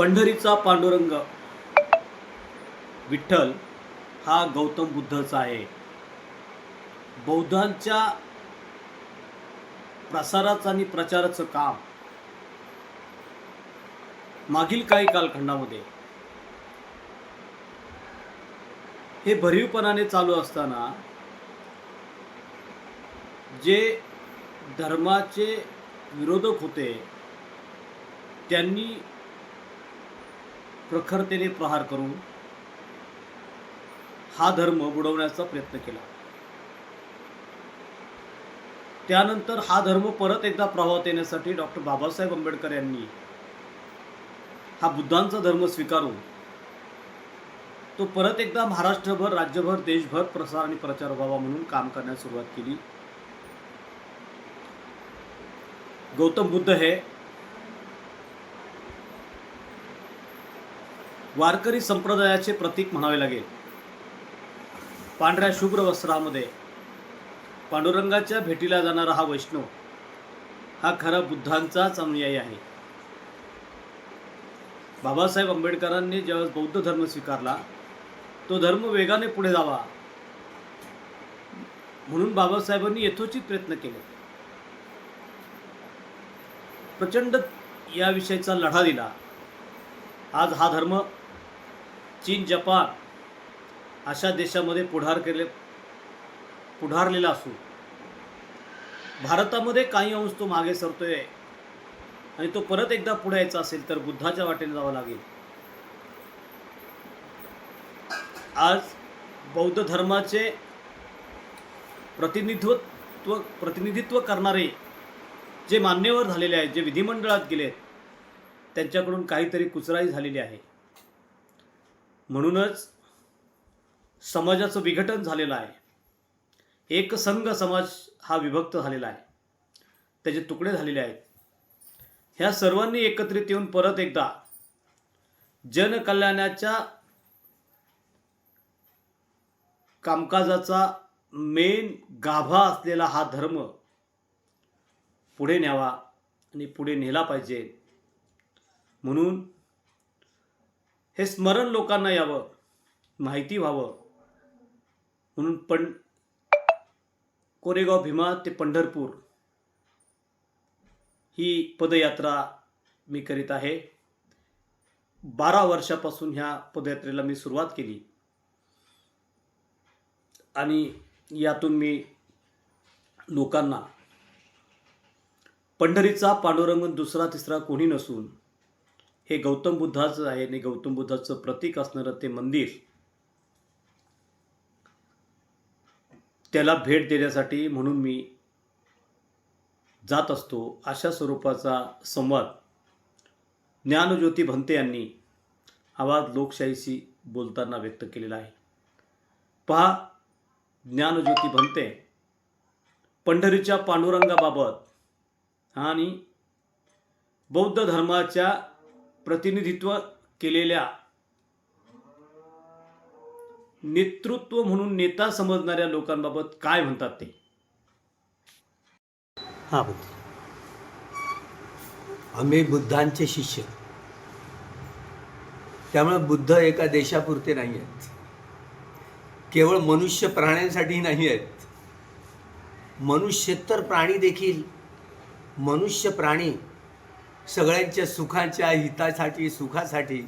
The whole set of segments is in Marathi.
पंढरीचा पांडुरंग. विठ्ठल हा गौतम बुद्धचा आहे. बौद्धांच्या प्रसाराचं आणि प्रचाराचं काम. मागील काही कालखंडामध्ये. हे भरीवपणाने चालू असताना जे धर्माचे विरोधक होते त्यांनी प्रखरतेने प्रहार करून हा धर्म बुडवण्याचा प्रयत्न केला. त्यानंतर हा धर्म परत एकदा प्रभावात येण्यासाठी डॉक्टर बाबासाहेब आंबेडकर यांनी हा बुद्धांचा धर्म स्वीकारून तो परत एकदा महाराष्ट्रभर राज्यभर देशभर प्रसार आणि प्रचार व्हावा म्हणून काम करण्यास सुरुवात केली. गौतम बुद्ध हे वारकरी संप्रदायाचे प्रतीक म्हणावे लागेल. पांढऱ्या शुभ्र वस्त्रामध्ये पांडुरंगाच्या भेटीला जाणारा हा वैष्णव हा खरा बुद्धांचाच अनुयायी आहे. बाबासाहेब आंबेडकरांनी ज्यावेळेस बौद्ध धर्म स्वीकारला तो धर्म वेगाने पुढे जावा म्हणून बाबासाहेबांनी यथोचित प्रयत्न केले. प्रचंड या विषयाचा लढा दिला. आज हा धर्म चीन जपान अशा देशामध्ये पुढार केले पुढारलेला असू भारतामध्ये काही अंश तो मागे सरतोय आणि तो परत एकदा पुढे यायचा असेल तर बुद्धाच्या वाटेने जावं लागेल. आज बौद्ध धर्माचे प्रतिनिधित्व प्रतिनिधित्व करणारे जे मान्यवर झालेले आहेत जे विधिमंडळात गेले आहेत त्यांच्याकडून काहीतरी कुचराई झालेली आहे. म्हणूनच समाजाचं विघटन झालेलं आहे. एकसंघ समाज हा विभक्त झालेला आहे. त्याचे तुकडे झालेले आहेत. ह्या सर्वांनी एकत्रित येऊन परत एकदा जनकल्याणाच्या कामकाजाचा मेन गाभा असलेला हा धर्म पुढे न्यावा आणि पुढे नेला पाहिजे. म्हणून हे स्मरण लोकांना यावं माहिती व्हावं. म्हणून पण कोरेगाव भीमा ते पंढरपूर ही पदयात्रा मी करीत आहे. बारा वर्षापासून ह्या पदयात्रेला मी सुरुवात केली. आणि यातून मी लोकांना पंढरीचा पांडुरंग दुसरा तिसरा कोणी नसून हे गौतम बुद्धाचं आहे आणि गौतम बुद्धाचं प्रतीक असणारं ते मंदिर. त्याला भेट देण्यासाठी म्हणून मी जात असतो. अशा स्वरूपाचा संवाद. ज्ञानज्योती भंते यांनी आवाज लोकशाहीशी बोलताना व्यक्त केलेला आहे. पहा ज्ञानज्योती भंते पंढरीच्या पांडुरंगाबाबत आणि बौद्ध धर्माच्या प्रतिनिधित्व केलेल्या नेतृत्व म्हणून नेता समजणाऱ्या लोकांबाबत काय म्हणतात ते? हां बुद्ध आम्ही बुद्धांचे शिष्य. त्यामुळे बुद्ध एका देशापुरते नाही आहेत. केवळ मनुष्य प्राण्यांसाठी नाही आहेत. मनुष्यतर प्राणी देखील. मनुष्य प्राणी सगळ्यांच्या सुखाच्या हितासाठी सुखासाठी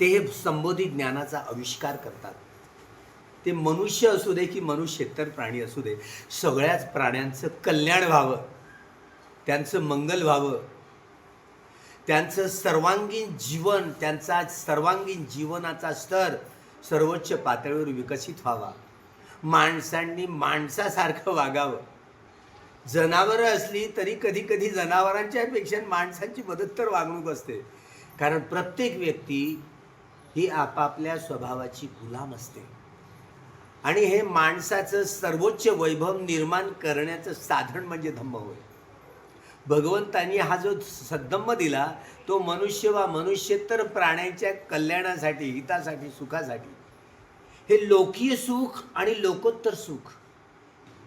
ते हे संबोधित ज्ञानाचा आविष्कार करतात. ते मनुष्य असू दे की मनुष्येतर प्राणी असू दे सगळ्याच प्राण्यांचं कल्याण व्हावं त्यांचं मंगल व्हावं त्यांचं सर्वांगीण जीवन त्यांचा सर्वांगीण जीवनाचा स्तर सर्वोच्च पातळीवर विकसित व्हावा. माणसांनी माणसासारखं वागावं. जनावरं असली तरी कधी कधी जनावरांच्यापेक्षा माणसांची मदत तर वागणूक असते. कारण प्रत्येक व्यक्ती ही आपापल्या स्वभावाची गुलाम असते. आणि हे माणसाचं सर्वोच्च वैभव निर्माण करण्याचं साधन म्हणजे धम्म होय. भगवंतांनी हा जो सद्धम्म दिला तो मनुष्य वा मनुष्यतर प्राण्यांच्या कल्याणासाठी हितासाठी सुखासाठी. हे लोकीय सुख आणि लोकोत्तर सुख.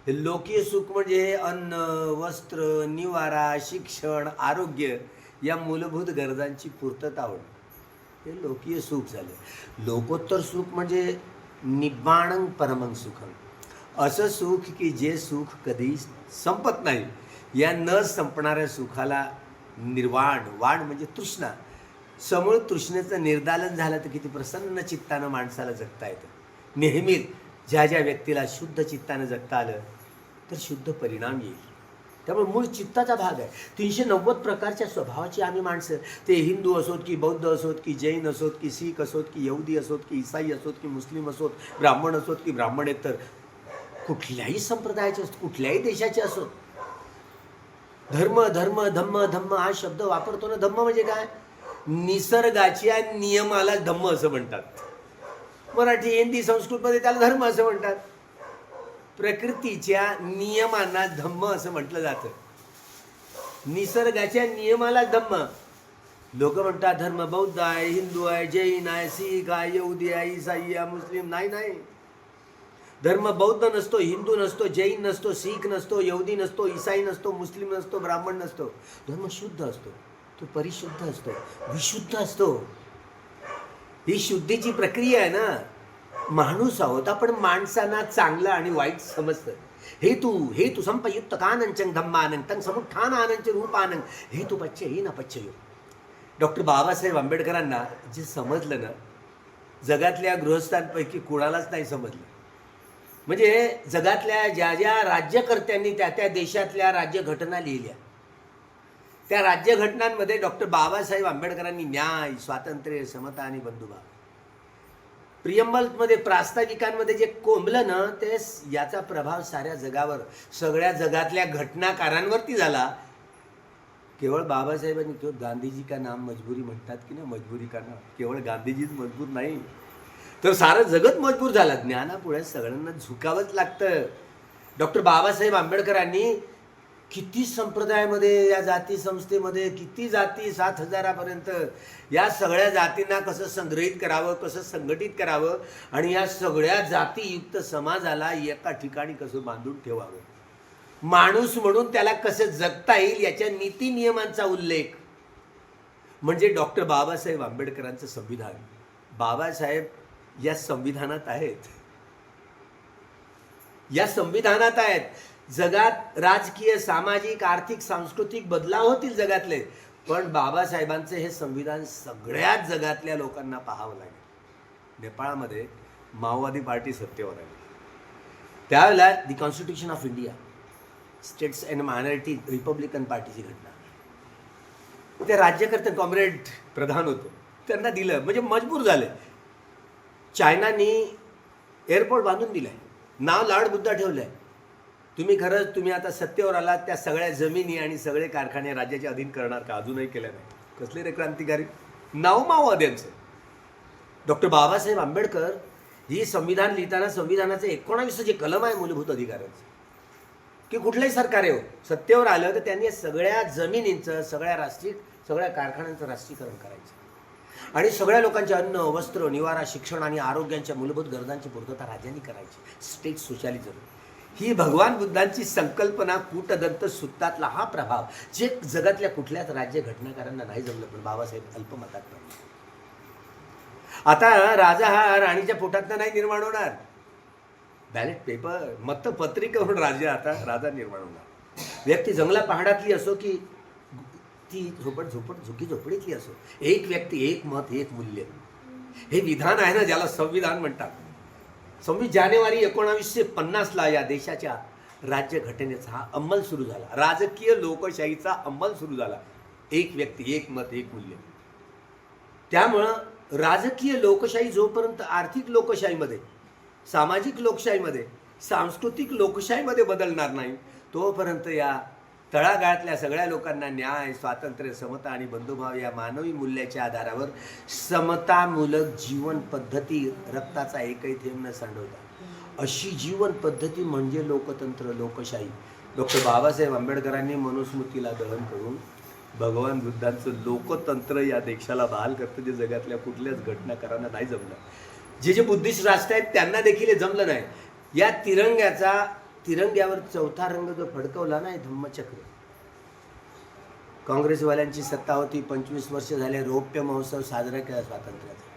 लोकीय सुख म्हणजे अन्न वस्त्र निवारा शिक्षण आरोग्य या मूलभूत गरजांची पूर्तता होणं. हे लोकीय सुख झाले. लोकोत्तर सुख म्हणजे निब्बाणं परमंग सुखम असं सुख की जे सुख कधी संपत नाही या न संपणाऱ्या सुखाला निर्वाण वाण म्हणजे तृष्णा. समूळ तृष्णेचं निर्दालन झालं तर किती प्रसन्न चित्तानं माणसाला जगता येतं. नेहमीच ज्या ज्या व्यक्तीला शुद्ध चित्तानं जगता आलं तर शुद्ध परिणाम येईल. त्यामुळे मूळ चित्ताचा भाग आहे. तीनशे नव्वद प्रकारच्या स्वभावाची आम्ही माणसं. ते हिंदू असोत की बौद्ध असोत की जैन असोत की सिख असोत की यहुदी असोत की इसाई असोत की मुस्लिम असोत ब्राह्मण असोत की ब्राह्मणेतर कुठल्याही संप्रदायाचे असोत कुठल्याही देशाचे असोत धर्म धर्म धम्म धम्म हा शब्द वापरतो ना धम्म म्हणजे काय? निसर्गाच्या नियमाला धम्म असं म्हणतात. मराठी हिंदी संस्कृतमध्ये त्याला धर्म असं म्हणतात. प्रकृतीच्या नियमांना धम्म असं म्हटलं जातं. निसर्गाच्या नियमाला धम्म. लोक म्हणतात धर्म बौद्ध आहे हिंदू आहे जैन आहे शीख आहे यहुदी आहे ईसाई आहे मुस्लिम नाही नाही. धर्म बौद्ध नसतो हिंदू नसतो जैन नसतो शीख नसतो यहुदी नसतो ईसाई नसतो मुस्लिम नसतो ब्राह्मण नसतो. धर्म शुद्ध असतो. तो परिशुद्ध असतो. विशुद्ध असतो. ही शुद्धीची प्रक्रिया आहे ना. माणूस आहोत आपण माणसांना चांगलं आणि वाईट समजतं. हे तू हे तू संपयुक्त कानंचंग धम्मानंग तंग समुत्थान रूप आनंद हे तू पच्च हे ना पच्चयो डॉक्टर बाबासाहेब आंबेडकरांना जे समजलं ना जगातल्या गृहस्थांपैकी कुणालाच नाही समजलं. म्हणजे जगातल्या ज्या ज्या राज्यकर्त्यांनी त्या त्या देशातल्या राज्यघटना लिहिल्या त्या राज्यघटनांमध्ये डॉक्टर बाबासाहेब आंबेडकरांनी न्याय स्वातंत्र्य समता आणि बंधुभाव. प्रियंबलमध्ये प्रास्ताविकांमध्ये जे कोंबलं ना ते याचा प्रभाव साऱ्या जगावर सगळ्या जगातल्या घटनाकारांवरती झाला. केवळ बाबासाहेबांनी तो गांधीजी का नाम मजबुरी म्हणतात की ना मजबुरी का नाम? केवळ गांधीजीच मजबूर नाही. तर सारं जगत मजबूर झालं. ज्ञानापुढे सगळ्यांना झुकावंच लागतं. डॉक्टर बाबासाहेब आंबेडकरांनी किती संप्रदायामध्ये या जाती संस्थेमध्ये किती जाती सात हजारापर्यंत या सगळ्या जातींना कसं संग्रहित करावं कसं संघटित करावं आणि या सगळ्या जातीयुक्त समाजाला एका ठिकाणी कसं बांधून ठेवावं? माणूस म्हणून त्याला कसं जगता येईल याच्या नीती नियमांचा उल्लेख. म्हणजे डॉक्टर बाबासाहेब आंबेडकरांचं संविधान. बाबासाहेब या संविधानात आहेत. या संविधानात आहेत. जगात राजकीय सामाजिक आर्थिक सांस्कृतिक बदलाव होतील जगातले. पण बाबासाहेबांचे हे संविधान सगळ्याच जगातल्या लोकांना पाहावं लागेल. नेपाळमध्ये माओवादी पार्टी सत्तेवर आली. त्यावेळेला the constitution of India states and minority republican पार्टीची घटना. ते राज्यकर्ते कॉम्रेड प्रधान होते. त्यांना दिलं. म्हणजे मजबूर झाले. चायनानी एअरपोर्ट बांधून दिलंय. नाव लाड बुद्धा आहे तुम्ही खरंच तुम्ही आता सत्तेवर आलात त्या सगळ्या जमिनी आणि सगळे कारखाने राज्याच्या अधीन करणार का? अजूनही केल्या नाही. कसले रे क्रांतिकारी? नावमाओवाद्यांचं डॉक्टर बाबासाहेब आंबेडकर ही संविधान लिहिताना संविधानाचं एकोणावीसचं जे कलम आहे मूलभूत अधिकारांचं की कुठलंही सरकार येऊ सत्तेवर आलं तर त्यांनी सगळ्या जमिनींचं सगळ्या राष्ट्रीय सगळ्या कारखान्यांचं राष्ट्रीयकरण करायचं. आणि सगळ्या लोकांचे अन्न वस्त्र निवारा शिक्षण आणि आरोग्यांच्या मूलभूत गरजांची पूर्तता राज्यांनी करायची. स्टेट सोशालिझम ही भगवान बुद्धांची संकल्पना कूटदंत सुत्तातला हा प्रभाव जे जगातल्या कुठल्याच राज्य घटनाकारांना नाही जमलं पण बाबासाहेब अल्पमतात पण आता राजा हा राणीच्या पोटात नाही निर्माण होणार. बॅलेट पेपर मतपत्रिकेवरून राजा आता राजा निर्माण होणार. व्यक्ती जंगला पहाडातली असो की ती झोपड झोपट झुकी झोपडीतली असो एक व्यक्ती एक मत एक मूल्य. हे विधान आहे ना ज्याला संविधान म्हणतात. सव्वीस जानेवारी एकोणावीसशे पन्नासला या देशाच्या राज्यघटनेचा हा अंमल सुरू झाला. राजकीय लोकशाहीचा अंमल सुरू झाला. एक व्यक्ती एक मत एक मूल्य. त्यामुळं राजकीय लोकशाही जोपर्यंत आर्थिक लोकशाहीमध्ये सामाजिक लोकशाहीमध्ये सांस्कृतिक लोकशाहीमध्ये बदलणार नाही तोपर्यंत या तळागाळातल्या सगळ्या लोकांना न्याय स्वातंत्र्य समता आणि बंधुभाव या मानवी मूल्याच्या आधारावर समतामूलक जीवन पद्धती रक्ताचा एकही थेंब न सांडवता. अशी जीवन पद्धती म्हणजे लोकतंत्र लोकशाही. डॉक्टर बाबासाहेब आंबेडकरांनी मनुस्मृतीला दहन करून भगवान बुद्धांचं लोकतंत्र या देशाला बहाल करतं जे जगातल्या कुठल्याच घटनाकारांना नाही जमलं. जे जे बुद्धिस्ट राष्ट्र आहेत त्यांना देखील हे जमलं नाही. या तिरंग्याचा तिरंग्यावर चौथा रंग जो फडकवला ना धम्मचक्र. काँग्रेसवाल्यांची सत्ता होती पंचवीस वर्ष झाले रौप्य महोत्सव साजरा केला स्वातंत्र्याचा.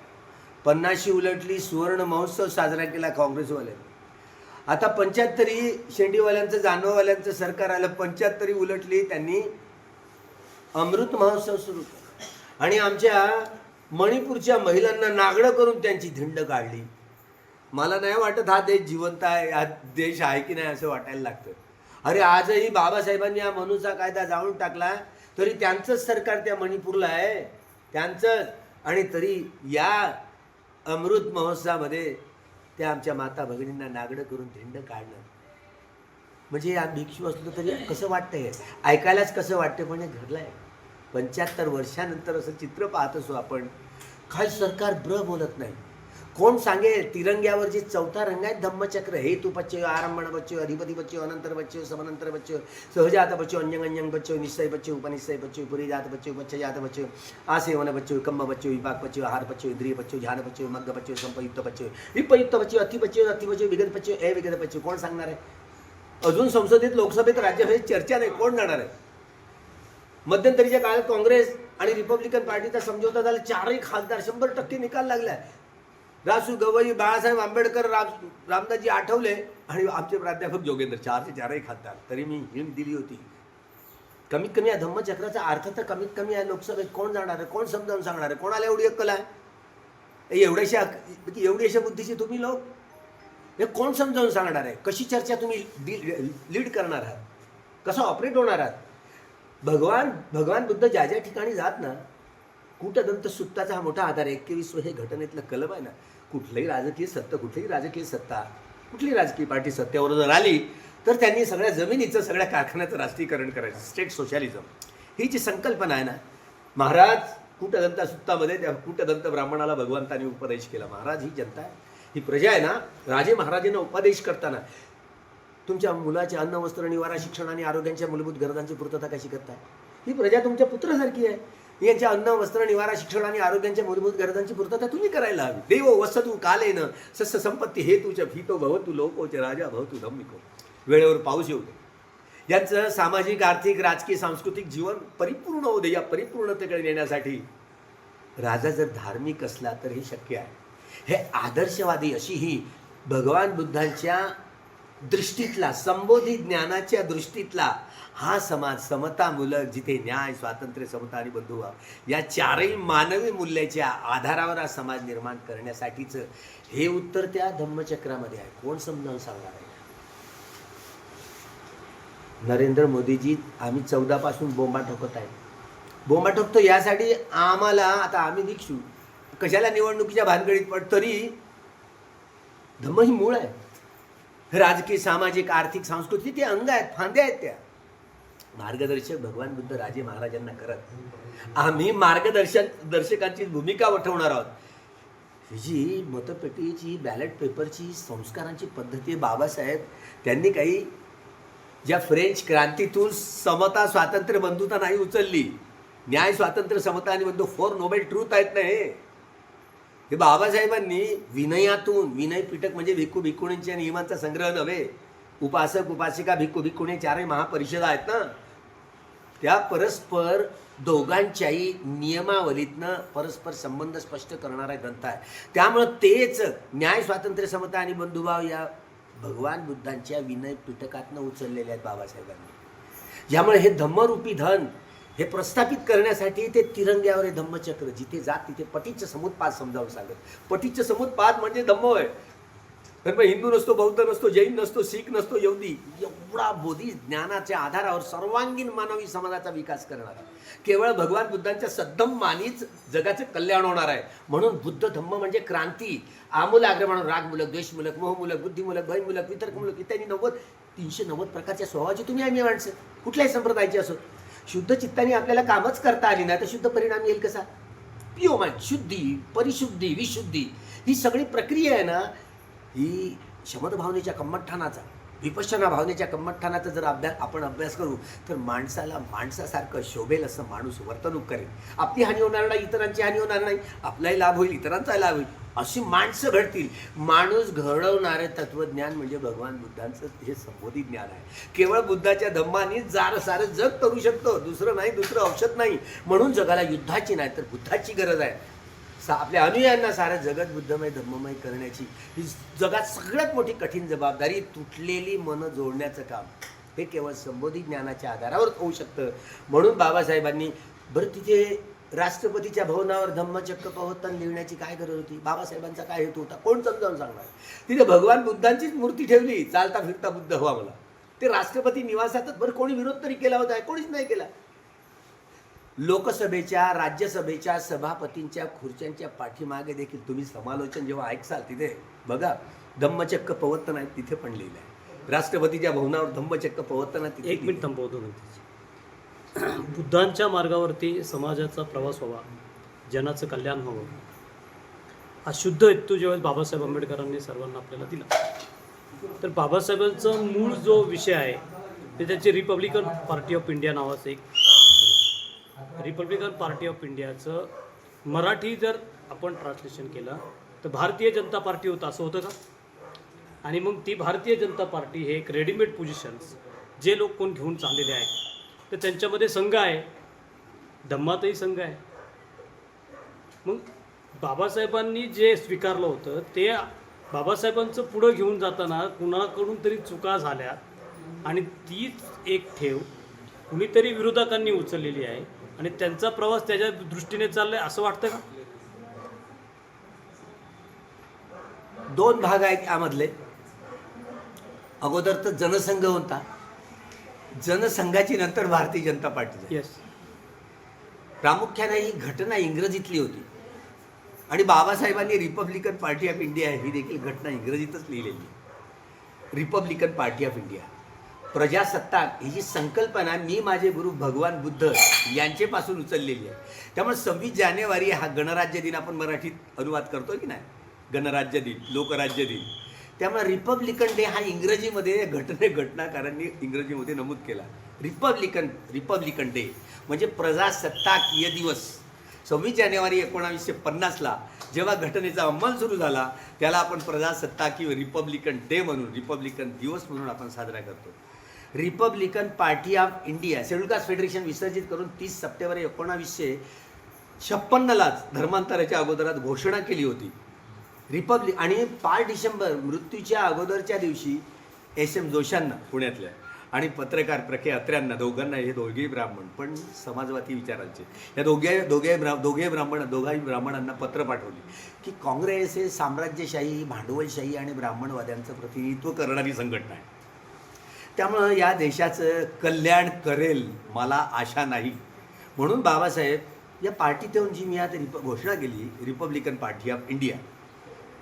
पन्नाशी उलटली सुवर्ण महोत्सव साजरा केला काँग्रेसवाल्यांनी. आता पंच्याहत्तरी शेंडीवाल्यांचं जानवावाल्यांचं सरकार आलं पंच्याहत्तरी उलटली त्यांनी अमृत महोत्सव सुरू केला. आणि आमच्या मणिपूरच्या महिलांना नागडं करून त्यांची धिंड काढली. मला नाही वाटत हा देश जिवंत आहे हा देश आहे की नाही असं वाटायला लागतं. अरे आजही बाबासाहेबांनी हा मनूचा कायदा जाळून टाकला तरी त्यांचंच सरकार त्या मणिपूरला आहे. त्यांचंच आणि तरी या अमृत महोत्सवामध्ये त्या आमच्या माता भगिनींना नागडं करून धिंड काढणं म्हणजे या भिक्षू असलो तरी कसं वाटतं हे ऐकायलाच कसं वाटतं पण हे घडलं आहे पंच्याहत्तर वर्षानंतर असं चित्र पाहत असो आपण. काय सरकार ब्र बोलत नाही. कोण सांगे तिरंग्यावर जे चौथा रंग आहे धम्मचक्र. हे तू बच्चे आरंभण बच्चो अधिपती बच्चो अनंतर बच्चो समनंतर बच्चो सहजात बच्चो अन्यंग अन्यंग बच्चो निश्चय बच्चो उपनिश्चय बच्चो पुरी जात बच्चो बच्च जात बच्चो आसेवन बच्चो कम्ब बच्चो विपाक बच्चो आहार बच्चो इंद्रिय बच्चो ध्यान बच्चो मग्ग बच्चो संपयुक्त बच्चो विपयुक्त बच्चो अति बच्चो अति बच्चो विगत बच्चो ए विगत बच्चो. कोण सांगणार आहे? अजून संसदेत लोकसभेत राज्यसभेत चर्चा नाही. कोण जाणार आहे? मध्यंतरीच्या काळात काँग्रेस आणि रिपब्लिकन पार्टीचा समझोता झाला. चारही खासदार शंभर टक्के निकाल लागलाय. रासू गवई बाळासाहेब आंबेडकर राम रामदासजी आठवले आणि आमचे प्राध्यापक जोगेंद्र चारचे चारही खासदार. तरी मी हिंट दिली होती. कमीत कमी या धम्मचक्राचा अर्थ तर कमीत कमी या लोकसभेत कोण जाणार आहे? कोण समजावून सांगणार आहे? कोणाला एवढी अक्कल आहे? एवढ्याशा म्हणजे एवढी अशा बुद्धीचे तुम्ही लोक? हे कोण समजावून सांगणार आहे? कशी चर्चा तुम्ही लीड करणार आहात? कसं ऑपरेट होणार आहात? भगवान भगवान बुद्ध ज्या ज्या ठिकाणी जात ना कूटदंत सुत्ताचा हा मोठा आधार आहे. एकवीस हे घटनेतलं कलम आहे ना कुठलंही राजकीय सत्ता कुठलीही राजकीय सत्ता कुठली राजकीय पार्टी सत्तेवर जर आली तर त्यांनी सगळ्या जमिनीचं सगळ्या कारखान्याचं राष्ट्रीयकरण करायचं. स्टेट सोशलिझम ही जी संकल्पना आहे ना महाराज कूटदंता सुत्तामध्ये त्या कूटदंत ब्राह्मणाला भगवंतांनी उपदेश केला. महाराज ही जनता आहे. ही प्रजा आहे ना राजे महाराजांना उपदेश करताना. तुमच्या मुलाचे अन्न वस्त्र निवारा शिक्षण आणि आरोग्यांच्या मूलभूत गरजांची पूर्तता कशी करताय? ही प्रजा तुमच्या पुत्रासारखी आहे. यांच्या अन्न वस्त्र निवारा शिक्षण आणि आरोग्यांच्या मूलभूत गरजांची पूर्तता तुम्ही करायला हवी. देव वसतू तू न सस्य संपत्ती हे तुझ्या भीतो भवतु लोकोचे राजा भवतु धम्मिको. वेळेवर पाऊस येऊ दे. यांचं सामाजिक आर्थिक राजकीय सांस्कृतिक जीवन परिपूर्ण होऊ दे. या परिपूर्णतेकडे नेण्यासाठी राजा जर धार्मिक असला तर हे शक्य आहे. हे आदर्शवादी अशी ही भगवान बुद्धांच्या दृष्टीतला संबोधी ज्ञानाच्या दृष्टीतला हा समाज समता मुलं जिथे न्याय स्वातंत्र्य समता आणि बंधुभाव या चारही मानवी मूल्याच्या आधारावर हा समाज निर्माण करण्यासाठीचं हे उत्तर त्या धम्मचक्रामध्ये आहे. कोण समजावून सांगणार आहे? नरेंद्र मोदीजी आम्ही चौदापासून बोंबा ठोकत आहे. बोंबा ठोकतो यासाठी आम्हाला आता आम्ही भिक्षू कशाला निवडणुकीच्या भानगडीत पण तरी धम्म ही मूळ आहे. राजकीय सामाजिक आर्थिक सांस्कृतिक ते अंग आहेत फांदे आहेत त्या. मार्गदर्शक भगवान बुद्ध राजे महाराजांना करत. आम्ही मार्गदर्शक दर्शकांची भूमिका वठवणार आहोत. ही जी मतपेटीची बॅलेट पेपरची संस्कारांची पद्धती बाबासाहेब. त्यांनी काही ज्या फ्रेंच क्रांतीतून समता स्वातंत्र्य बंधुता नाही उचलली. न्याय स्वातंत्र्य समता आणि बंधू फोर नोबेल ट्रूथ आहेत ना हे. हे बाबासाहेबांनी विनयातून विनय पिटक म्हणजे भिक्खू भिक्खुणींच्या नियमांचा संग्रह नव्हे उपासक उपासिका भिक्खू भिक्खुणी चारही महापरिषदा आहेत ना? त्या परस्पर दोघांच्याही नियमावलीतनं परस्पर संबंध स्पष्ट करणारा ग्रंथ आहे. त्यामुळं तेच न्याय स्वातंत्र्य समता आणि बंधुभाव या भगवान बुद्धांच्या विनय पिटकातनं उचललेले आहेत बाबासाहेबांनी. ज्यामुळे हे धम्मरूपी धन हे प्रस्थापित करण्यासाठी ते तिरंग्यावर हे धम्मचक्र जिथे जात तिथे पटीचं समुत्पाद समजावून सांगत. पटीचं समुत्पाद म्हणजे धम्म होय. तर मग हिंदू नसतो बौद्ध नसतो जैन नसतो शीख नसतो यहुदी. एवढा बोधी ज्ञानाच्या आधारावर सर्वांगीण मानवी समाजाचा विकास करणारा. केवळ भगवान बुद्धांच्या सद्धम मानीच जगाचं कल्याण होणार आहे. म्हणून बुद्ध धम्म म्हणजे क्रांती. आमूलाग्र म्हणून रागमूलक द्वेषमूलक मोहमूलक बुद्धिमूलक भयमूलक वितर्कमूलक इत्यादी नव्वद तीनशे नव्वद प्रकारच्या स्वभावाची तुम्ही आम्ही माणसं. कुठल्याही संप्रदायाची असो. शुद्ध चित्ताने आपल्याला कामच करता आली नाही तर शुद्ध परिणाम येईल कसा? पिओ माइंड शुद्धी परिशुद्धी विशुद्धी ही सगळी प्रक्रिया आहे ना ही शमद भावनेच्या कम्मठ्ठाणाचा विपश्चना भावनेच्या कम्मठ्ठानाचा जर अभ्यास आपण अभ्यास करू तर माणसाला माणसासारखं शोभेल असं माणूस वर्तणूक करेल. आपली हानी होणार नाही इतरांची हानी होणार नाही आपलाही लाभ होईल इतरांचाही लाभ होईल. अशी माणसं घडतील. माणूस घडवणारे तत्वज्ञान म्हणजे भगवान बुद्धांचं हे संबोधित ज्ञान आहे. केवळ बुद्धाच्या धम्मानी जार सारं जग करू शकतो. दुसरं नाही दुसरं औषध नाही. म्हणून जगाला युद्धाची नाही तर बुद्धाची गरज आहे. सा आपल्या अनुयायांना सारं जगत बुद्धमय धम्ममय करण्याची ही जगात सगळ्यात मोठी कठीण जबाबदारी तुटलेली मनं जोडण्याचं काम. हे केवळ संबोधित ज्ञानाच्या आधारावर होऊ शकतं. म्हणून बाबासाहेबांनी बरं तिथे राष्ट्रपतीच्या भवनावर धम्मचक्क प्रवर्तन लिहिण्याची काय गरज होती? बाबासाहेबांचा काय हेतू होता? कोण समजावून सांगणार? तिथे भगवान बुद्धांचीच मूर्ती ठेवली. चालता फिरता बुद्ध हवा मला. ते राष्ट्रपती निवासातच. बरं कोणी विरोध तरी केला होता? कोणीच नाही केला. लोकसभेच्या राज्यसभेच्या सभापतींच्या खुर्च्यांच्या पाठीमागे देखील तुम्ही समालोचन जेव्हा ऐकसाल तिथे बघा धम्मचक्क प्रवर्तन आहे तिथे पण लिहिलं आहे राष्ट्रपतीच्या भवनावर धम्मचक्क प्रवर्तन आहे तिथे एक मिनिट थांबवतो बुद्धांच्या मार्गावरती समाजाचा प्रवास व्हावा जनाचं कल्याण व्हावं. हा शुद्ध हेतू जेव्हा बाबासाहेब आंबेडकरांनी सर्वांना आपल्याला दिला. तर बाबासाहेबांचा मूळ जो विषय आहे ते त्याची रिपब्लिकन पार्टी ऑफ इंडिया नावाचं एक रिपब्लिकन पार्टी ऑफ इंडियाचं मराठी जर आपण ट्रान्सलेशन केलं तर भारतीय जनता पार्टी होतं असं होतं का? आणि मग ती भारतीय जनता पार्टी हे एक रेडीमेड पोझिशन्स जे लोक कोण घेऊन चाललेले आहेत तर त्यांच्यामध्ये संघ आहे. धम्मातही संघ आहे. मग बाबासाहेबांनी जे स्वीकारलं होतं ते बाबासाहेबांचं पुढं घेऊन जाताना कुणाकडून तरी चुका झाल्या. आणि तीच एक ठेव कुणीतरी विरोधकांनी उचललेली आहे. आणि त्यांचा प्रवास त्याच्या दृष्टीने चाललाय असं वाटतं का? दोन भाग आहेत यामधले अगोदर तर जनसंघ होता. जनसंघाची नंतर भारतीय जनता पार्टी झाली. येस प्रामुख्याने ही घटना इंग्रजीतली होती. आणि बाबासाहेबांनी रिपब्लिकन पार्टी ऑफ इंडिया ही देखील घटना इंग्रजीतच लिहिलेली. रिपब्लिकन पार्टी ऑफ इंडिया प्रजासत्ताक ही जी संकल्पना मी माझे गुरु भगवान बुद्ध यांचेपासून उचललेली आहे. त्यामुळे सव्वीस जानेवारी हा गणराज्य दिन आपण मराठीत अनुवाद करतो की नाही? गणराज्य दिन लोकराज्य दिन. त्यामुळे रिपब्लिकन डे हा इंग्रजीमध्ये घटने घटनाकारांनी इंग्रजीमध्ये नमूद केला. रिपब्लिकन रिपब्लिकन डे म्हणजे प्रजासत्ताकीय दिवस. सव्वीस जानेवारी एकोणावीसशे पन्नासला जेव्हा घटनेचा अंमल सुरू झाला त्याला आपण प्रजासत्ताकीय रिपब्लिकन डे म्हणून रिपब्लिकन दिवस म्हणून आपण साजरा करतो. Republican party of India schedule caste federation विसर्जित करून तीस सप्टेंबर एकोणावीसशे छप्पन्नलाच धर्मांतराच्या अगोदरात घोषणा केली होती. रिपब्लिक आणि पाच डिसेंबर मृत्यूच्या अगोदरच्या दिवशी एस एम जोशांना पुण्यातल्या आणि पत्रकार प्रखे अत्र्यांना दोघांना हे दोघेही ब्राह्मण पण समाजवादी विचारांचे. या दोघे दोघे ब्रा दोघे ब्राह्मण दोघाही ब्राह्मणांना पत्र पाठवली की काँग्रेस हे साम्राज्यशाही भांडवलशाही आणि ब्राह्मणवाद्यांचं प्रतिनिधित्व करणारी संघटना आहे. त्यामुळं या देशाचं कल्याण करेल मला आशा नाही. म्हणून बाबासाहेब या पार्टीत येऊन जी मी आता रिप घोषणा केली रिपब्लिकन पार्टी ऑफ इंडिया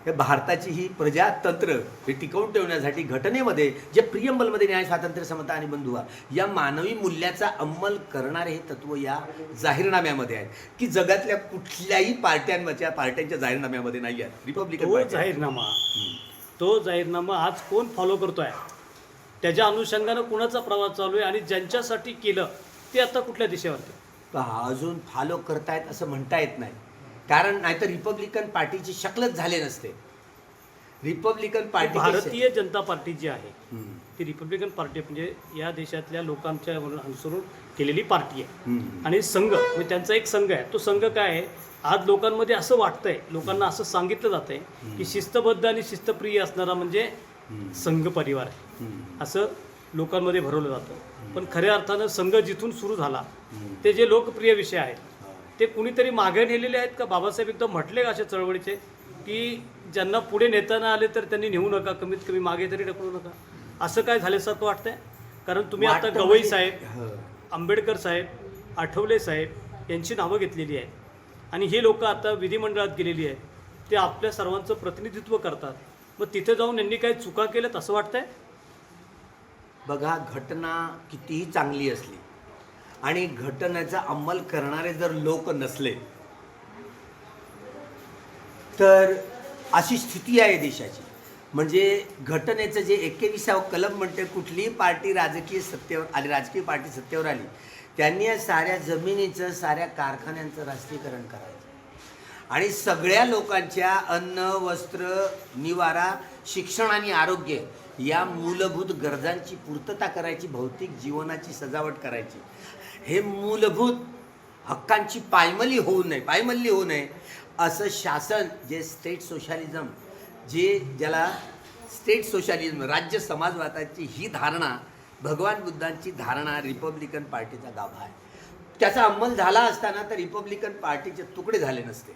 या भारताची ही प्रजातंत्र हे टिकवून ठेवण्यासाठी घटनेमध्ये जे प्रियंबलमध्ये न्याय स्वातंत्र्य समता आणि बंधुआ या मानवी मूल्याचा अंमल करणारे हे तत्व या जाहीरनाम्यामध्ये आहे की जगातल्या कुठल्याही पार्ट्यांच्या पार्ट्यांच्या जाहीरनाम्यामध्ये नाही आहेत. रिपब्लिकन जाहीरनामा. तो जाहीरनामा आज कोण फॉलो करतोय? त्याच्या अनुषंगानं कुणाचा प्रवास चालू आहे आणि ज्यांच्यासाठी केलं ते आता कुठल्या दिशेवरती? अजून फॉलो करतायत असं म्हणता येत नाही. कारण नाहीतर रिपब्लिकन पार्टीची शक्लच झाले नसते. Republican party Bharatiya Janata party जी आहे ती रिपब्लिकन पार्टी म्हणजे या देशातल्या लोकांच्या अनुसरून केलेली पार्टी आहे. आणि संघ म्हणजे त्यांचा एक संघ आहे. तो संघ काय आहे? आज लोकांमध्ये असं वाटतंय लोकांना असं सांगितलं जातंय की शिस्तबद्ध आणि शिस्तप्रिय असणारा म्हणजे संघ परिवार आहे. असं लोकांमध्ये भरवलं जातं. पण खऱ्या अर्थानं संघ जिथून सुरू झाला ते जे लोकप्रिय विषय आहेत ते कुणीतरी मागे नेलेले आहेत का? बाबासाहेब एकदम म्हटले का अशा चळवळीचे की ज्यांना पुढे नेताना आले तर त्यांनी नेऊ नका कमीत कमी मागे तरी ढकलू नका? असं काय झाल्यासारखं वाटतंय? कारण तुम्ही आता गवई म्हणजे- साहेब हं. आंबेडकर साहेब आठवले साहेब यांची नावं घेतलेली आहेत. आणि ही लोक आता विधिमंडळात गेलेली आहेत. ते आपल्या सर्वांचं प्रतिनिधित्व करतात. मग तिथे जाऊन यांनी काही चुका केल्यात असं वाटतंय? बघा घटना कितीही चांगली असली आणि घटनेचा अंमल करणारे जर लोक नसले तर अशी स्थिती आहे देशाची. म्हणजे घटनेचं जे एकविसावं कलम म्हणते कुठलीही पार्टी राजकीय सत्तेवर आली राजकीय पार्टी सत्तेवर आली त्यांनी या साऱ्या जमिनीचं साऱ्या कारखान्यांचं राष्ट्रीयकरण करायचं. आणि सगळ्या लोकांच्या अन्न वस्त्र निवारा शिक्षण आणि आरोग्य या मूलभूत गरजांची पूर्तता करायची भौतिक जीवनाची सजावट करायची. हे मूलभूत हक्कांची पायमली होऊ नये पायमल्ली होऊ नये. असं शासन जे स्टेट सोशलिझम जे ज्याला स्टेट सोशलिझम राज्य समाजवादाची ही धारणा भगवान बुद्धांची धारणा रिपब्लिकन पार्टीचा गाभा आहे. त्याचा अंमल झाला असताना तर रिपब्लिकन पार्टीचे तुकडे झाले नसते.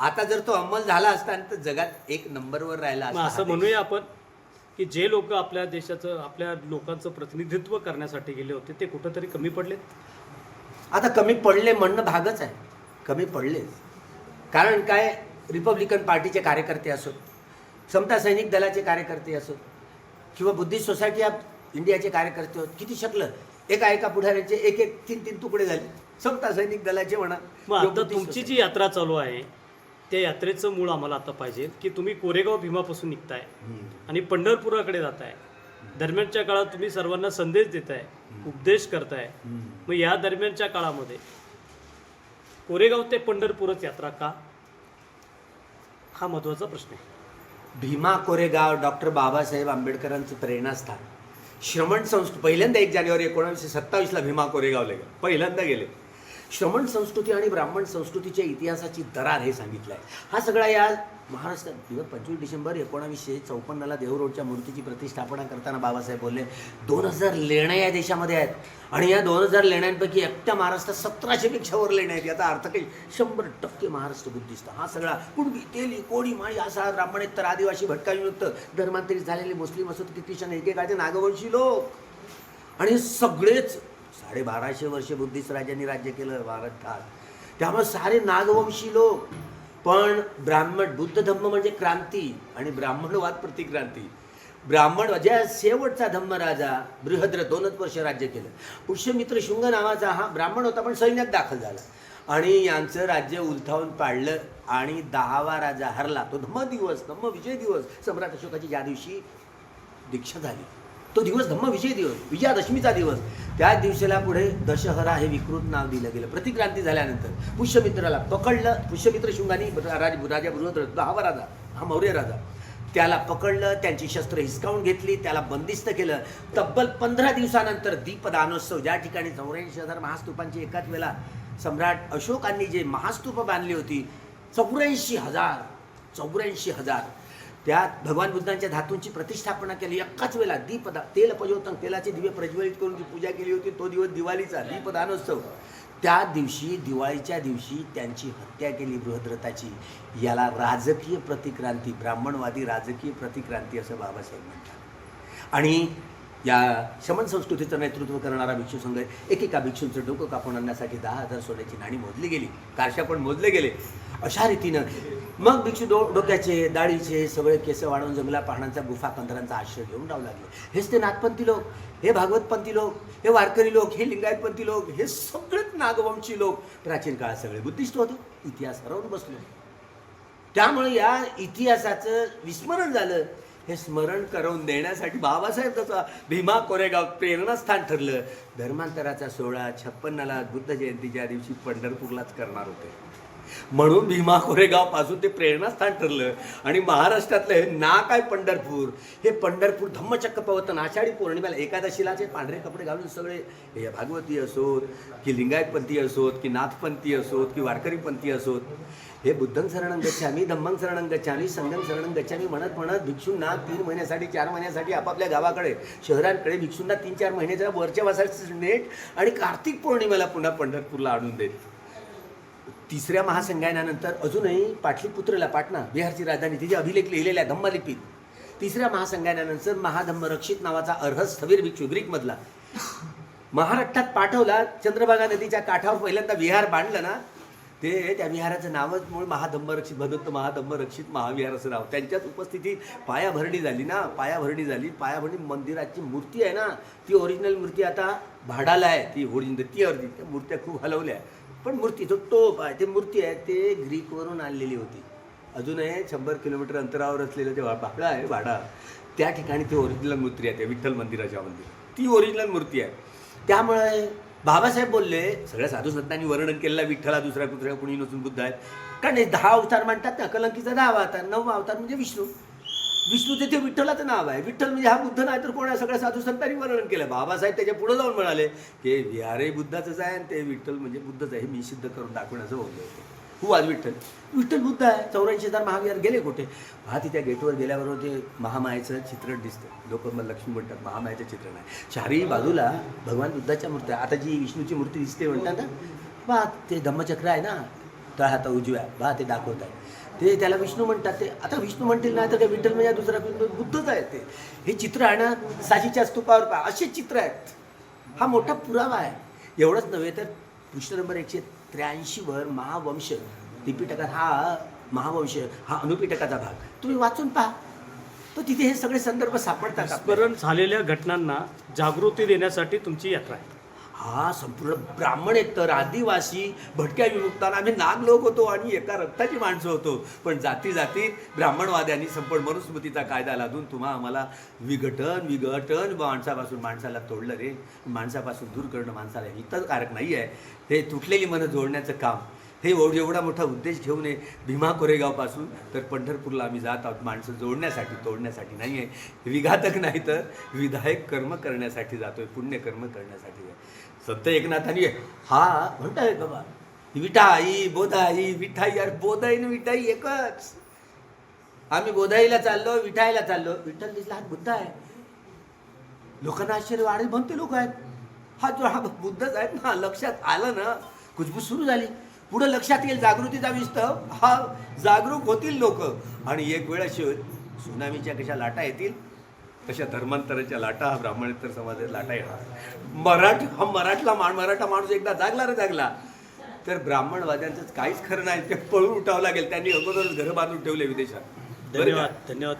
आता जर तो अंमल झाला असताना तर जगात एक नंबरवर राहिला असं म्हणूया आपण की जे लोक आपल्या देशाचं आपल्या लोकांचं प्रतिनिधित्व करण्यासाठी गेले होते ते कुठंतरी कमी पडलेत? देश. आता कमी पडले म्हणणं भागच आहे. कमी पडलेच कारण काय? रिपब्लिकन पार्टीचे कार्यकर्ते असोत समता सैनिक दलाचे कार्यकर्ते असोत किंवा बुद्धिस्ट सोसायटी ऑफ इंडियाचे कार्यकर्ते होत किती शकलं? एका एका पुढाऱ्याचे एक एक तीन तीन तुकडे झाले. समता सैनिक दलाचे म्हणा मग आता तुमची. जी यात्रा चालू आहे त्या यात्रेचं मूळ आम्हाला आता पाहिजे की तुम्ही कोरेगाव भीमापासून निघताय. आणि पंढरपुराकडे जाताय. दरम्यानच्या काळात तुम्ही सर्वांना संदेश देताय उपदेश करताय. मग या दरम्यानच्या काळामध्ये कोरेगाव ते पंढरपूरच यात्रा का? हा महत्त्वाचा प्रश्न आहे. भीमा कोरेगाव डॉक्टर बाबासाहेब आंबेडकरांचं प्रेरणास्थान श्रमण संस्कृती पहिल्यांदा एक जानेवारी एकोणावीसशे सत्तावीसला भीमा कोरेगावला गेले. पहिल्यांदा गेले. श्रमण संस्कृती आणि ब्राह्मण संस्कृतीच्या इतिहासाची दरार हे सांगितलं आहे हा सगळा या महाराष्ट्रात दिवस पंचवीस डिसेंबर एकोणावीसशे चौपन्नला देहरोडच्या मूर्तीची प्रतिष्ठापना करताना बाबासाहेब बोलले दोन हजार लेण्या या देशामध्ये आहेत आणि या दोन हजार लेण्यांपैकी एकट्या महाराष्ट्रात सतराशेपेक्षा वर लेण्या आहेत. याचा अर्थ काही शंभर टक्के महाराष्ट्र बुद्धिस्त हा सगळा कुणबी तेली कोळी माळी हा सगळा ब्राह्मण आहेत तर आदिवासी भटकाविमुक्त धर्मांतरित झालेले मुस्लिम असोत ख्रिश्चन एकेकाचे नागवंशी लोक. आणि सगळेच साडेबाराशे वर्षे बुद्धिस्ट राजांनी राज्य केलं भारतात त्यामुळे सारे नागवंशी लोक पण ब्राह्मण बुद्ध धम्म म्हणजे क्रांती आणि ब्राह्मणवाद प्रतिक्रांती. ब्राह्मण ज्या शेवटचा धम्म राजा बृहद्र दोनच वर्ष राज्य केलं. पुष्यमित्र शुंग नावाचा हा ब्राह्मण होता पण सैन्यात दाखल झाला. आणि यांचं राज्य उलथावून पाडलं आणि दहावा राजा हरला. तो धम्म दिवस धम्म विजय दिवस सम्राट अशोकाची ज्या दिवशी दीक्षा झाली. तो दिवस धम्मविजय दिवस विजयादशमीचा दिवस. त्या दिवशीला पुढे दशहरा हे विकृत नाव दिलं गेलं. प्रतिक्रांती झाल्यानंतर पुष्यमित्राला पकडलं. पुष्यमित्र शुंगानी राज राजा बृहद्र हा राजा हा मौर्य राजा. त्याला पकडलं त्यांची शस्त्र हिसकावून घेतली त्याला बंदिस्त केलं. तब्बल पंधरा दिवसानंतर दीपदानोत्सव ज्या ठिकाणी चौऱ्याऐंशी हजार महास्तूपांची एकाच वेळा सम्राट अशोकांनी जे महास्तूप बांधली होती चौऱ्याऐंशी हजार चौऱ्याऐंशी हजार त्यात भगवान बुद्धांच्या धातूंची प्रतिष्ठापना केली. एकाच वेळेला दीपदा तेल प्रज्वतन तेलाचे दिवे प्रज्वलित करून जी पूजा केली होती तो दिवस दिवाळीचा दीपदानोत्सव त्या दिवशी दिवाळीच्या दिवशी त्यांची हत्या केली बृहद्रथाची. याला राजकीय प्रतिक्रांती ब्राह्मणवादी राजकीय प्रतिक्रांती असं बाबासाहेब म्हणतात. आणि या शमन संस्कृतीचं नेतृत्व करणारा भिक्षू संघ एकेका भिक्षूंचं डोकं कापून आणण्यासाठी दहा हजार सोन्याची नाणी मोजली गेली. कारशा पण मोजले गेले. अशा रीतीनं मग भिक्षू डो डोक्याचे दाढीचे सगळे केस वाढवून जंगला पहाडांचा गुफा कंदरांचा आश्रय घेऊन राहू लागले. हेच ते नागपंथी लोक हे भागवतपंथी लोक हे वारकरी लोक हे लिंगायतपंथी लोक हे सगळेच नागवंशी लोक. प्राचीन काळात सगळे बुद्धिस्ट होते. इतिहास हरवून बसलो. त्यामुळे या इतिहासाचं विस्मरण झालं. हे स्मरण करून देण्यासाठी बाबासाहेब त्याचा भीमा कोरेगाव प्रेरणास्थान ठरलं. धर्मांतराचा सोहळा छप्पन्नाला बुद्ध जयंतीच्या दिवशी पंढरपूरलाच करणार होते. म्हणून भीमा कोरेगावपासून ते प्रेरणास्थान ठरलं. आणि महाराष्ट्रातलं हे ना काय पंढरपूर? हे पंढरपूर धम्मचक्क पवतन आषाढी पौर्णिमेला एकादशीलाचे पांढरे कपडे घालून सगळे हे भागवती असोत की लिंगायतपंथी असोत की नाथपंथी असोत की वारकरीपंथी असोत हे बुद्धं शरणं गच्छामी धम्मं शरणं गच्छामी संगम शरणं गच्छामी म्हणत म्हणत भिक्षूंना तीन महिन्यासाठी चार महिन्यासाठी आपापल्या गावाकडे शहरांकडे भिक्षूंना तीन चार महिन्याच्या वरच्या वासाचं नेट आणि कार्तिक पौर्णिमेला पुन्हा पंढरपूरला आणून देत. तिसऱ्या महासंगायनानंतर अजूनही पाटलीपुत्रला पाटणा बिहारची राजधानी तिचे अभिलेख लिहिलेल्या धम्मलिपीत तिसऱ्या महासंगायनानंतर महाधम्मरक्षित नावाचा अर्ह स्थवीर भिक्षू ग्रीकमधला. महाराष्ट्रात पाठवला चंद्रभागा नदीच्या काठावर पहिल्यांदा विहार बांधलं ना ते त्या विहाराचं नावच मूळ महाधम्मरक्षित भदत्त महाधम्मरक्षित महाविहार असं नाव. त्यांच्याच उपस्थितीत पायाभरणी झाली ना पायाभरणी झाली. पायाभरणी मंदिराची मूर्ती आहे ना ती ओरिजिनल मूर्ती आता भाडाला आहे ती ओरिजिनल ती अर्धी त्या मूर्त्या खूप हलवल्या. पण मूर्ती तो टोप आहे ते मूर्ती आहे ते ग्रीकवरून आणलेली होती. अजूनही शंभर किलोमीटर अंतरावर असलेलं ते भाडा आहे भाडा त्या ठिकाणी ती ओरिजिनल मूर्ती आहे त्या विठ्ठल मंदिराच्या मंदिर ती ओरिजिनल मूर्ती आहे. त्यामुळे बाबासाहेब बोलले सगळ्या साधू संतांनी वर्णन केलेला विठ्ठला दुसऱ्या कुत्र्या कुणी नसून बुद्ध आहे कारण दहा अवतार म्हणतात ना कलंकीचा दहावा अवतार नववा अवतार म्हणजे विष्णू. विष्णू तिथे विठ्ठलाचं नाव आहे. विठ्ठल म्हणजे हा बुद्ध नाही तर कोण आहे? सगळ्या साधू संतांनी वर्णन केलं. बाबासाहेब त्याच्या पुढे जाऊन म्हणाले की विहारे बुद्धाचंच आहे आणि ते विठ्ठल म्हणजे बुद्धच आहे हे मी सिद्ध करून दाखवण्याचं बोलले होते. हो आज विठ्ठल. विठ्ठल बुद्ध आहे. चौऱ्याऐंशी हजार महाविहार गेले कुठे? हा तिथे गेटवर गेल्याबरोबर ते महामायाचं चित्रण दिसतं. लोक मग लक्ष्मी म्हणतात महामायाचं चित्रण आहे चारही बाजूला भगवान बुद्धाच्या मूर्त्या आता जी विष्णूची मूर्ती दिसते म्हणतात ना. बा ते धम्मचक्र आहे ना. तर हाता उजव्या. बा ते दाखवत आहे. ते त्याला विष्णू म्हणतात ते आता विष्णू म्हणतील नाही तर काय विठ्ठल म्हणजे दुसरा बुद्धच आहे ते. हे चित्र आहे ना साशीच्या स्तूपावर पहा. असे चित्र आहेत. हा मोठा पुरावा आहे. एवढंच नव्हे तर पृष्ठ नंबर एकशे त्र्याऐंशीवर महावंश त्रिपिटकात हा महावंश हा अनुपिटकाचा भाग. तुम्ही वाचून पहा. तर तिथे हे सगळे संदर्भ सापडतात स्मरण झालेल्या घटनांना जागृती देण्यासाठी तुमची यात्रा आहे. हा संपूर्ण ब्राह्मण एकतर आदिवासी भटक्या विमुक्तांना आम्ही नाग लोक होतो आणि एका रक्ताची माणसं होतो. पण जाती जातीत ब्राह्मणवाद्यांनी संपूर्ण मनुस्मृतीचा कायदा लादून तुम्हा आम्हाला विघटन विघटन माणसापासून माणसाला तोडलं रे. माणसापासून दूर करणं माणसाला हितकारक नाही आहे हे तुटलेली मनं जोडण्याचं काम. हे एवढ- एवढा मोठा उद्देश घेऊन ये भीमा कोरेगावपासून तर पंढरपूरला आम्ही जात आहोत. माणसं जोडण्यासाठी तोडण्यासाठी नाही आहे विघातक नाही तर विधायक कर्म करण्यासाठी जातो आहे पुण्यकर्म करण्यासाठी. संत एकनाथांनी हा म्हणताय बाबा विठाई बोधाई विठाई यार बोधाई आणि विठाई एकच. आम्ही बोधाईला चाललो विठाईला चाललो. विठ्ठल दिसला हा बुद्ध आहे. लोकांना आश्चर्य वाढेल म्हणते लोक आहेत. हा जो हा बुद्धच आहेत ना लक्षात आलं ना कुजबूज सुरू झाली. पुढं लक्षात येईल जागृतीचा विस्तव हा जागरूक होतील लोक. आणि एक वेळ अशी होईल सुनामीच्या कशा लाटा येतील तशा धर्मांतराच्या लाटा हा ब्राह्मणेतर समाजात लाटा येणार. मराठी हा मराठला माण मराठा माणूस एकदा जागला रे जागला. तर ब्राह्मणवाद्यांचं काहीच खरं नाही. ते पळून उठावं लागेल. त्यांनी अगोदरच घरं बांधून ठेवले विदेशात. धन्यवाद धन्यवाद